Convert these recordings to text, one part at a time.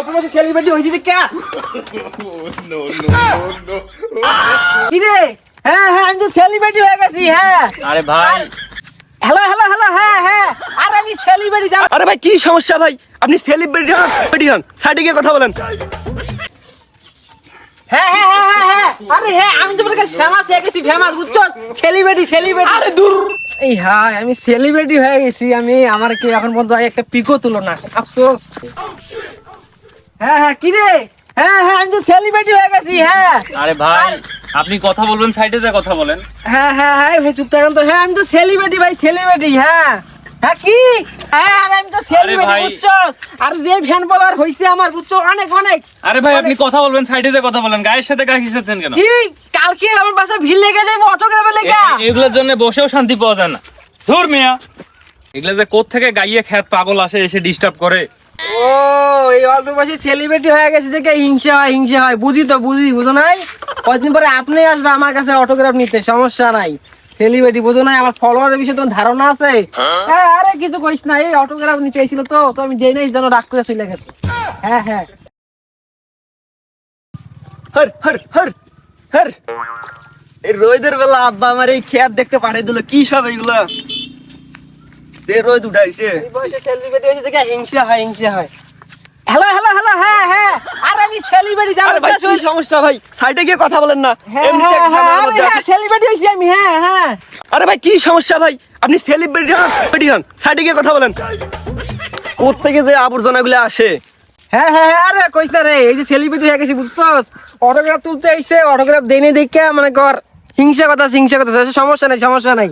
অল্প বয়সে সেলিব্রিটি হয়েছি কে কি? রে হ্যাঁ হ্যাঁ আমি তো সেলিব্রিটি হয়ে গেছি হ্যাঁ। আরে ভাই। হ্যালো হ্যালো হ্যালো হ্যাঁ হ্যাঁ। আর আমি সেলিব্রিটি জানো আরে ভাই কি সমস্যা ভাই? আপনি সেলিব্রিটি হন celebrity হন। সাইডে গিয়ে কথা বলেন। হ্যাঁ হ্যাঁ হ্যাঁ হ্যাঁ হ্যাঁ। আরে হ্যাঁ আমি তোমার কাছে ফেমাস হয়ে গেছি ফেমাস বুঝছ? সেলিব্রিটি সেলিব্রিটি আরে দূর। এই হাই আমি সেলিব্রিটি হয়ে গেছি আমি আমার কি এখন পর্যন্ত একটা পিকও তুলো না আফসোস। হ্যাঁ হ্যাঁ কি রে? হ্যাঁ হ্যাঁ আমি তো সেলিব্রিটি হয়ে গেছি হ্যাঁ। আরে ভাই আপনি কথা বলবেন সাইডে যা কথা বলেন। হ্যাঁ হ্যাঁ হ্যাঁ ভাই চুপ থাকুন তো হ্যাঁ আমি তো সেলিব্রিটি ভাই সেলিব্রিটি হ্যাঁ। হ্যাঁ কি? হ্যাঁ আরে আমি তো সেলিব্রিটি ভাই। আর যে ফ্যান ফলোয়ার হইছে আমার বুঝছ? অনেক অনেক। আরে ভাই আপনি কথা বলবেন সাইডে যা কথা বলেন গায়ের সাথে গায়ে কিসেছেন কেন? কি? কালকে আমার বাসা ভিড় লেগে যাবে অটোগ্রাফে লেগে। এগুলোর জন্য বসেও শান্তি পাওয়া যায় না। ধুর মিয়া। এগুলো যে কোথ থেকে গাইয়ে খ্যাত পাগল আসে এসে ডিস্টার্ব করে। ও, এই অল্প বয়সে সেলিব্রিটি হয়ে গেছে দেখে হিংসা হয় হিংসা হয়। বুঝি তো, বুঝি, বুঝো নাই? পরে আপনি আসবে আমার কাছে অটোগ্রাফ নিতে, সমস্যা নাই। সেলিব্রিটি বুঝো নাই? আমার ফলোয়ারের বিষয়ে তোমার ধারণা আছে? হ্যাঁ আরে কিছু কইস না, এই অটোগ্রাফ নিতে এসেছিল তো তো আমি দেই নাই রাগ করে চলে গেছে। হ্যাঁ হ্যাঁ। হর হর হর হর। এই রোদের বেলা আব্বা আমার এই খেয়ার দেখতে পাঠিয়ে দিল, কি সব এইগুলা? যে রোদ উঠাইছে। সেলিব্রিটি হিংসা হয় হিংসা হয়। হ্যালো হ্যালো হ্যালো হ্যাঁ হ্যাঁ। আর আমি সেলিব্রিটি জানো ভাই কি সমস্যা ভাই? সাইডে গিয়ে কথা বলেন না। আছি। সেলিব্রিটি হয়েছি আমি হ্যাঁ হ্যাঁ। আরে ভাই কি সমস্যা ভাই? আপনি সেলিব্রিটি হন celebrity হন। সাইডে গিয়ে কথা বলেন। কোথ থেকে যে আবর্জনাগুলো আসে? হ্যাঁ হ্যাঁ হ্যাঁ আরে কইস না রে এই যে সেলিব্রিটি হয়ে গেছি বুঝছস? অটোগ্রাফ তুলতে আইছে অটোগ্রাফ দেনে দেখে মানে কর। হিংসা কথা হিংসা কথা সমস্যা নাই সমস্যা নাই।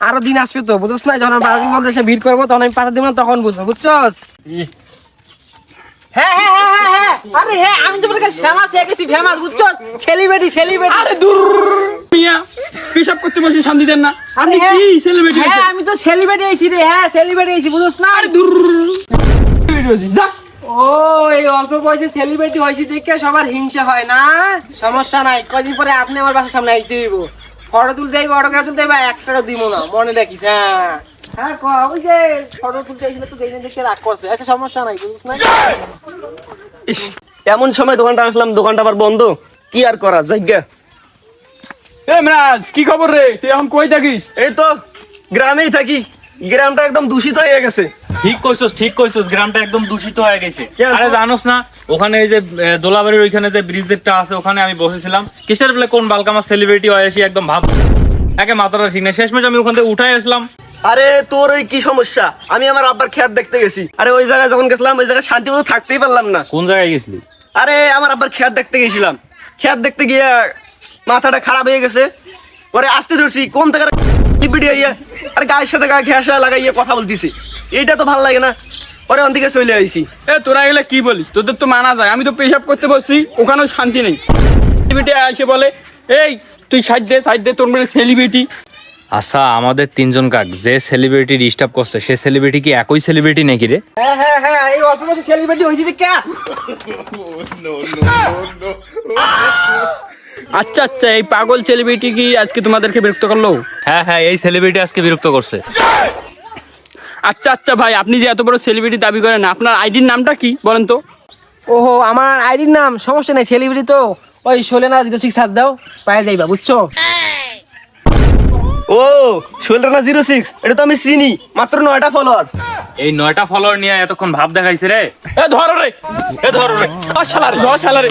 আরও দিন আসবে তো বুঝছস না? যখন বাড়ির মধ্যে এসে ভিড় করব তখন আমি পাতা দিব না তখন বুঝব বুঝছস? হ্যাঁ হ্যাঁ হ্যাঁ হ্যাঁ হ্যাঁ। আরে হ্যাঁ আমি তোমার কাছে ফেমাস হয়ে গেছি ফেমাস বুঝছস? সেলিব্রিটি সেলিব্রিটি আরে দূর! মিয়া পেশাব করতে বসে শান্তি দেন না। আপনি কি সেলিব্রিটি হ্যাঁ আমি তো সেলিব্রিটি আইছি রে হ্যাঁ সেলিব্রিটি আইছি বুঝছস না? আরে দূর! যা। ও এই অল্প বয়সে সেলিব্রিটি হয়েছি দেখে সবার হিংসা হয় না। সমস্যা নাই কদিন পরে আপনি আমার বাসার সামনে আইতে দিব ফটো তুলতে যাইব অটোগ্রাফ তুলতে যাইব একটারও দিব না মনে রাখিস হ্যাঁ। হ্যাঁ ক ওই যে ফটো তুলতে গেলে তো দেখে দেখে রাগ করছে। আচ্ছা সমস্যা নাই বুঝিস না এমন সময় দোকানটা আসলাম দোকানটা আবার বন্ধ। কি আর করা জায়গা এ মরাজ কি খবর রে? তুই এখন কই থাকিস? এই তো গ্রামেই থাকি। গ্রামটা একদম দূষিত হয়ে গেছে। ঠিক কইছস ঠিক কইছস গ্রামটা একদম দূষিত হয়ে গেছে। আরে জানোস না ওখানে এই যে দোলাবাড়ির ওইখানে যে ব্রিজেরটা আছে ওখানে আমি বসেছিলাম। কিসের বলে কোন বালকামা সেলিব্রিটি হয়ে এসে একদম ভাব একে মাথাটা ঠিক না শেষমেশ আমি ওখান থেকে উঠাই আসলাম। আরে তোর ওই কি সমস্যা? আমি আমার আব্বার খেয়ার দেখতে গেছি। আরে ওই জায়গায় যখন গেছিলাম ওই জায়গায় শান্তি মতো থাকতেই পারলাম না। কোন জায়গায় গেছিলি? আরে আমার আব্বার খেয়ার দেখতে গেছিলাম। খেয়ার দেখতে গিয়ে মাথাটা খারাপ হয়ে গেছে। পরে আসতে ধরছি কোন থেকে ভিডিও ইয়ে আর গায়ের সাথে গায়ে ঘেঁষা লাগাইয়ে কথা বলতেছি এইটা তো ভালো লাগে না পরে ওন থেকে চলে আইছি এ তোরা এগুলা কি বলিস তোদের তো মানা যায় আমি তো পেশাব করতে বসছি ওখানেও শান্তি নেই সেলিব্রিটি এসে বলে এই তুই সাইড দে সাইড দে তোর মানে সেলিব্রিটি আচ্ছা আমাদের তিনজন কাক যে সেলিব্রিটি ডিস্টার্ব করছে সে সেলিব্রিটি কি একই সেলিব্রিটি নাকি রে হ্যাঁ হ্যাঁ হ্যাঁ এই অল্প সেলিব্রিটি হয়েছি দেখে আচ্ছা আচ্ছা এই পাগল সেলিব্রিটি কি আজকে তোমাদেরকে বিরক্ত করল? হ্যাঁ হ্যাঁ এই সেলিব্রিটি আজকে বিরক্ত করছে। আচ্ছা আচ্ছা ভাই আপনি যে এত বড় সেলিব্রিটি দাবি করেন আপনার আইডির নামটা কি বলেন তো? ওহো আমার আইডির নাম সমস্যা নাই সেলিব্রিটি তো। ওই শোলে না জিরো সিক্স হাত দাও পায়ে যাইবা বুঝছ? ও শোলরানা জিরো সিক্স এটা তো আমি চিনি মাত্র নয়টা ফলোয়ার এই নয়টা ফলোয়ার নিয়ে এতক্ষণ ভাব দেখাইছে রে? এ ধরো রে এ ধরো রে। শালা রে ধর শালা রে